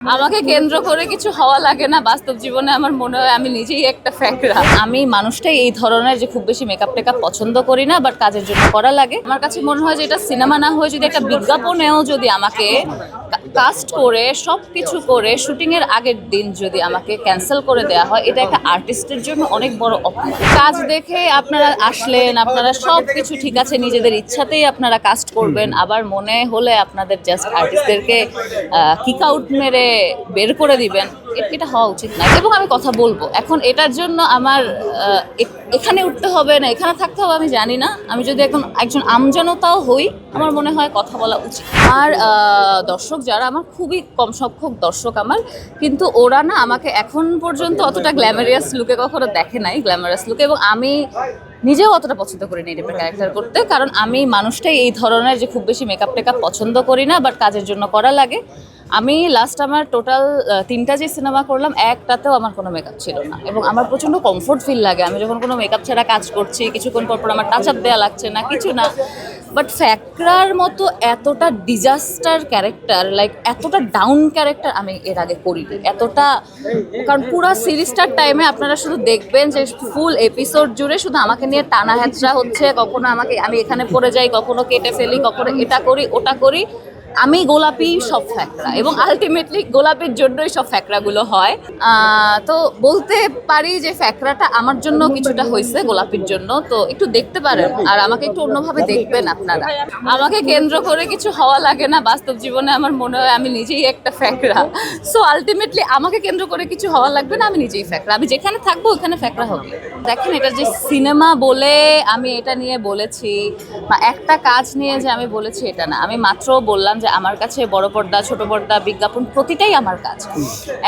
আমাকে কেন্দ্র করে কিছু হওয়া লাগে না, বাস্তব জীবনে আমার মনে হয় আমি নিজেই একটা ফ্যাকরা। আমি মানুষটাই এই ধরনের যে খুব বেশি মেকআপ টেকআপ পছন্দ করি না বাট কাজের জন্য করা লাগে। আমার কাছে মনে হয় যে এটা সিনেমা না হয়ে যদি একটা বিজ্ঞাপনেও যদি আমাকে কাস্ট করে সব কিছু করে শুটিংয়ের আগের দিন যদি আমাকে ক্যান্সেল করে দেওয়া হয় এটা একটা আর্টিস্টের জন্য অনেক বড় অপমান। কাজ দেখে আপনারা আসলেন আপনারা সব কিছু ঠিক আছে নিজেদের ইচ্ছাতেই আপনারা কাস্ট করবেন আবার মনে হলে আপনাদের জাস্ট আর্টিস্টদেরকে কিক আউট মেরে বের করে দিবেন। এটা হওয়া উচিত না। এবং আমি কথা বলব। এখন এটার জন্য আমার এখানে উঠতে হবে না, এখানে থাকতে হবে আমি জানি না। আমি যদি এখন একজন আমজনতাও হই, আমার মনে হয় কথা বলা উচিত। আর দর্শক যারা আমার খুবই কম সংখ্যক দর্শক আমার, কিন্তু ওরা না আমাকে এখন পর্যন্ত অতটা গ্ল্যামারিয়াস লুকে কখনো দেখে নাই গ্ল্যামারাস লুকে এবং আমি নিজেও অতটা পছন্দ করি না এরকম ক্যারেক্টার করতে, কারণ আমি মানুষটাই এই ধরনের যে খুব বেশি মেকআপ টেকআপ পছন্দ করি না বাট কাজের জন্য করা লাগে। আমি লাস্ট আমার টোটাল তিনটা যে সিনেমা করলাম, একটাতেও আমার কোনো মেকআপ ছিল না। এবং আমার প্রচণ্ড কমফোর্ট ফিল লাগে। আমি যখন কোনো মেকআপ ছাড়া কাজ করছি, কিছুক্ষণ পর পর আমার টাচ আপ দেওয়া লাগছে না, কিছু না। বাট ফ্যাকরার মতো এতটা ডিজাস্টার ক্যারেক্টার লাইক এতটা ডাউন ক্যারেক্টার আমি এর আগে করিনি। এতটা, কারণ পুরো সিরিজটার টাইমে আপনারা শুধু দেখবেন যে ফুল এপিসোড জুড়ে শুধু আমাকে নিয়ে টানা হ্যাচড়া হচ্ছে, কখনো আমাকে, আমি এখানে পড়ে যাই, কখনো কেটে ফেলি, কখনো এটা করি, ওটা করি। আমি গোলাপি সব ফ্যাকরা এবং আলটিমেটলি গোলাপির জন্যই সব ফ্যাকরাগুলো হয়। তো বলতে পারি যে ফ্যাকরাটা আমার জন্য কিছুটা হয়েছে গোলাপির জন্য। তো একটু দেখতে পারেন আর আমাকে একটু অন্যভাবে দেখবেন আপনারা। আমাকে কেন্দ্র করে কিছু হওয়া লাগে না, বাস্তব জীবনে আমার মনে হয় আমি নিজেই একটা ফ্যাকরা। সো আলটিমেটলি আমাকে কেন্দ্র করে কিছু হওয়া লাগবে না, আমি নিজেই ফ্যাকরা। আমি যেখানে থাকব ওখানে ফ্যাকরা হবে। দেখেন এটা যে সিনেমা বলে আমি এটা নিয়ে বলেছি, বা একটা কাজ নিয়ে যে আমি বলেছি এটা না। আমি মাত্র বললাম যে আমার কাছে বড় পর্দা, ছোট পর্দা, বিজ্ঞাপন প্রতিটাই আমার কাজ।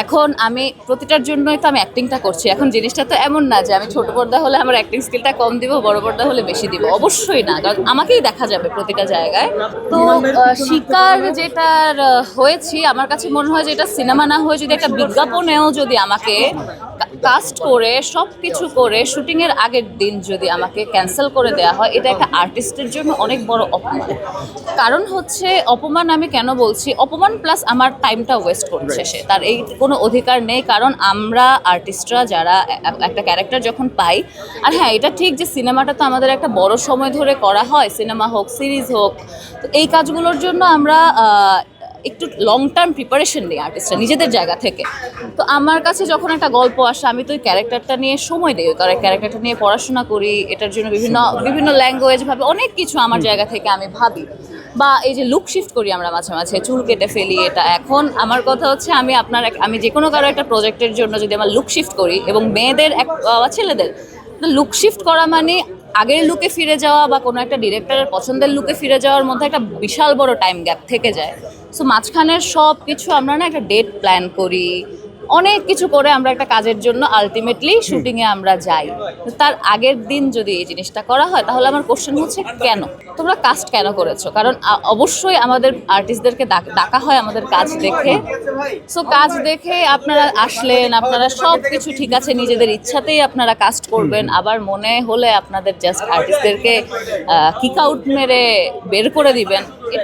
এখন আমি প্রতিটার জন্যই তো আমি অ্যাক্টিংটা করছি। এখন জিনিসটা তো এমন না যে আমি ছোট পর্দা হলে আমার অ্যাক্টিং স্কিলটা কম দিব, বড় পর্দা হলে বেশি দিব। অবশ্যই না, কারণ আমাকেই দেখা যাবে প্রতিটা জায়গায়। তো শিকার যেটার হয়েছি, আমার কাছে মনে হয় যে এটা সিনেমা না হয়ে যদি একটা বিজ্ঞাপনেও যদি আমাকে কাস্ট করে সব কিছু করে শুটিং এর আগের দিন যদি আমাকে ক্যান্সেল করে দেওয়া হয় এটা একটা আর্টিস্টের জন্য অনেক বড় অপমান। কারণ হচ্ছে অপমান আমি কেন বলছি? অপমান প্লাস আমার টাইমটা ওয়েস্ট করছে সে। তার এই কোনো অধিকার নেই কারণ আমরা আর্টিস্টরা যারা একটা ক্যারেক্টার যখন পাই আর হ্যাঁ এটা ঠিক যে সিনেমাটা তো আমাদের একটা বড় সময় ধরে করা হয় সিনেমা হোক সিরিজ হোক তো এই কাজগুলোর জন্য আমরা একটু লং টার্ম প্রিপারেশন নিই আর্টিস্টরা নিজেদের জায়গা থেকে। তো আমার কাছে যখন একটা গল্প আসে আমি তো ওই ক্যারেক্টারটা নিয়ে সময় দিই কারণ ক্যারেক্টারটা নিয়ে পড়াশোনা করি এটার জন্য বিভিন্ন বিভিন্ন ল্যাঙ্গুয়েজ ভাবে অনেক কিছু আমার জায়গা থেকে আমি ভাবি। বা এই যে লুক শিফট করি আমরা মাঝে মাঝে চুল কেটে ফেলি এটা এখন আমার কথা হচ্ছে আমি আপনার আমি যে কোনো কারও একটা প্রজেক্টের জন্য যদি আমার লুক শিফট করি এবং মেয়েদের এক বা ছেলেদের লুক শিফট করা মানে আগের লুকে ফিরে যাওয়া বা কোনো একটা ডিরেক্টরের পছন্দের লুকে ফিরে যাওয়ার মধ্যে একটা বিশাল বড় টাইম গ্যাপ থেকে যায়। সো মাঝখানের সব কিছু আমরা না একটা ডেট প্ল্যান করি অনেক কিছু করে আমরা একটা কাজের জন্য আলটিমেটলি শুটিংয়ে আমরা যাই। তার আগের দিন যদি এই জিনিসটা করা হয় তাহলে আমার কোশ্চেন হচ্ছে কেন? তোমরা কাস্ট কেন করেছ? কারণ অবশ্যই আমাদের আর্টিস্টদেরকে ডাকা হয় আমাদের কাজ দেখে। সো কাজ দেখে আপনারা আসলেন আপনারা সব কিছু ঠিক আছে নিজেদের ইচ্ছাতেই আপনারা কাস্ট করবেন। আবার মনে হলে আপনাদের জাস্ট আর্টিস্টদেরকে কিক আউট মেরে বের করে দিবেন।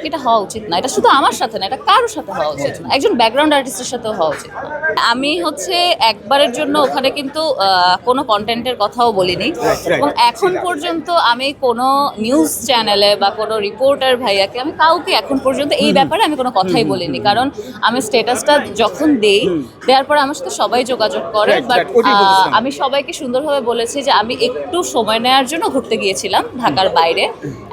এটা হওয়া উচিত না। এটা শুধু আমার সাথে না এটা কারোর সাথে হওয়া উচিত না। একজন ব্যাকগ্রাউন্ড আর্টিস্টের সাথেও হওয়া উচিত না। আমি হচ্ছে একবারের জন্য ওখানে কিন্তু কোনো কন্টেন্টের কথাও বলিনি। এবং এখন পর্যন্ত আমি কোনো নিউজ চ্যানেলে বা কোনো রিপোর্টার ভাইয়াকে আমি কাউকে এখন পর্যন্ত এই ব্যাপারে আমি কোনো কথাই বলিনি। কারণ আমি স্টেটাসটা যখন দেই দেওয়ার পর আমার সাথে সবাই যোগাযোগ করে বাট আমি সবাইকে সুন্দরভাবে বলেছি যে আমি একটু সময় নেওয়ার জন্য ঘুরতে গিয়েছিলাম ঢাকার বাইরে।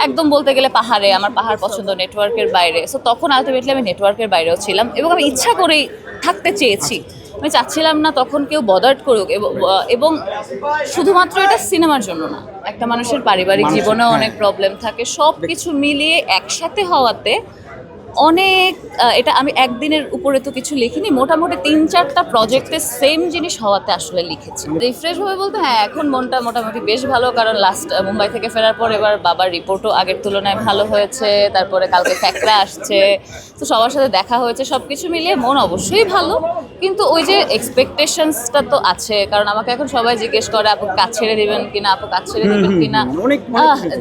একদম বলতে গেলে পাহাড়ে আমার পাহাড় পছন্দ নেটওয়ার্কের বাইরে। সো তখন আলটিমেটলি আমি নেটওয়ার্কের বাইরেও ছিলাম এবং আমি ইচ্ছা করেই থাকতে চেয়েছি। আমি চাচ্ছিলাম না তখন কেউ বদার্ট করুক এবং- শুধুমাত্র এটা সিনেমার জন্য না। একটা মানুষের পারিবারিক জীবনেও হ্যাঁ। অনেক প্রবলেম থাকে। সব কিছু মিলিয়ে একসাথে হওয়াতে অনেক এটা আমি একদিনের উপরে তো কিছু লিখিনি মোটামুটি তিন চারটা প্রজেক্টে সেম জিনিস হওয়াতে আসলে লিখেছি। রিফ্রেশ হবে বলতে হ্যাঁ এখন মনটা মোটামুটি বেশ ভালো কারণ লাস্ট মুম্বাই থেকে ফেরার পর এবার বাবার রিপোর্টও আগের তুলনায় ভালো হয়েছে তারপরে কালকে ফ্যাকরা আসছে তো সবার সাথে দেখা হয়েছে সব কিছু মিলিয়ে মন অবশ্যই ভালো কিন্তু ওই যে এক্সপেকটেশনসটা তো আছে কারণ আমাকে এখন সবাই জিজ্ঞেস করে আপু কাজ ছেড়ে দিবেন কিনা? আপু কাজ ছেড়ে দিবেন কিনা?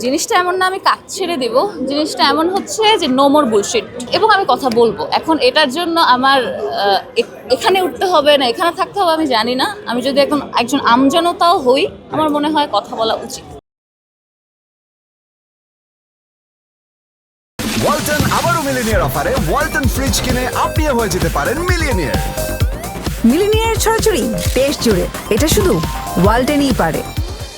জিনিসটা এমন না আমি কাজ ছেড়ে দিব জিনিসটা এমন হচ্ছে যে নো মোর বুলশিট এবং আমি কথা বলব। এখন এটার জন্য আমার এখানে উঠতে হবে না এখানে থাকতে হবে আমি জানি না। আমি যদি এখন একজন আমজনতাও হই আমার মনে হয় কথা বলা উচিত। ওয়ালটন আবারও মিলিনিয়ার অফারে ওয়ালটন ফ্রিজ কিনে আপনিও হয়ে যেতে পারেন মিলিয়নিয়ার মিলিনিয়ার ছড়াছড়ি দেশ জুড়ে। এটা শুধু ওয়ালটেনই পারে।